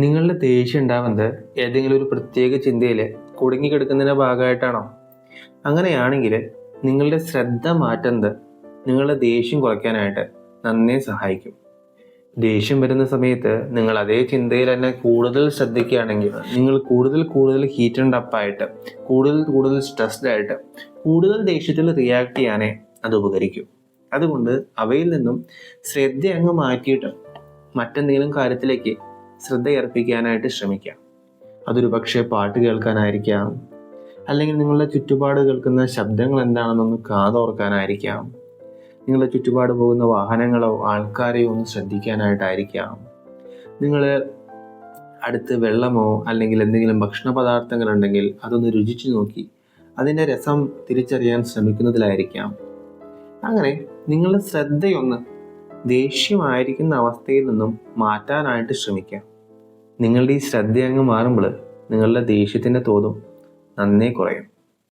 നിങ്ങളുടെ ദേഷ്യം ഉണ്ടാവുന്നത് ഏതെങ്കിലും ഒരു പ്രത്യേക ചിന്തയിൽ കുടുങ്ങിക്കിടക്കുന്നതിന്റെ ഭാഗമായിട്ടാണോ? അങ്ങനെയാണെങ്കിൽ നിങ്ങളുടെ ശ്രദ്ധ മാറ്റുന്നത് നിങ്ങളുടെ ദേഷ്യം കുറയ്ക്കാനായിട്ട് നന്നേ സഹായിക്കും. ദേഷ്യം വരുന്ന സമയത്ത് നിങ്ങൾ അതേ ചിന്തയിൽ തന്നെ കൂടുതൽ ശ്രദ്ധിക്കുകയാണെങ്കിൽ നിങ്ങൾ കൂടുതൽ കൂടുതൽ ഹീറ്റഡ് അപ്പായിട്ട് കൂടുതൽ കൂടുതൽ സ്ട്രെസ്ഡ് ആയിട്ട് കൂടുതൽ ദേഷ്യത്തിൽ റിയാക്ട് ചെയ്യാനേ അത് ഉപകരിക്കും. അതുകൊണ്ട് അവയിൽ നിന്നും ശ്രദ്ധ അങ്ങ് മാറ്റിയിട്ട് മറ്റെന്തെങ്കിലും കാര്യത്തിലേക്ക് ശ്രദ്ധ അർപ്പിക്കാനായിട്ട് ശ്രമിക്കാം. അതൊരു പക്ഷേ പാട്ട് കേൾക്കാനായിരിക്കാം. അല്ലെങ്കിൽ നിങ്ങളുടെ ചുറ്റുപാട് കേൾക്കുന്ന ശബ്ദങ്ങൾ എന്താണെന്നൊന്ന് കാതോർക്കാനായിരിക്കാം നിങ്ങളുടെ ചുറ്റുപാട് പോകുന്ന വാഹനങ്ങളോ ആൾക്കാരെയോ ഒന്ന് ശ്രദ്ധിക്കാനായിട്ടായിരിക്കാം. നിങ്ങൾ അടുത്ത് വെള്ളമോ അല്ലെങ്കിൽ എന്തെങ്കിലും ഭക്ഷണ പദാർത്ഥങ്ങൾ ഉണ്ടെങ്കിൽ അതൊന്ന് രുചിച്ചു നോക്കി അതിന്റെ രസം തിരിച്ചറിയാൻ ശ്രമിക്കുന്നതിലായിരിക്കാം. അങ്ങനെ നിങ്ങളുടെ ശ്രദ്ധയൊന്ന് ദേഷ്യമായിരിക്കുന്ന അവസ്ഥയിൽ നിന്നും മാറ്റാനായിട്ട് ശ്രമിക്കാം. നിങ്ങളുടെ ഈ ശ്രദ്ധ അങ്ങ് മാറുമ്പോൾ നിങ്ങളുടെ ദേഷ്യത്തിന്റെ തോതും നന്നേ കുറയും.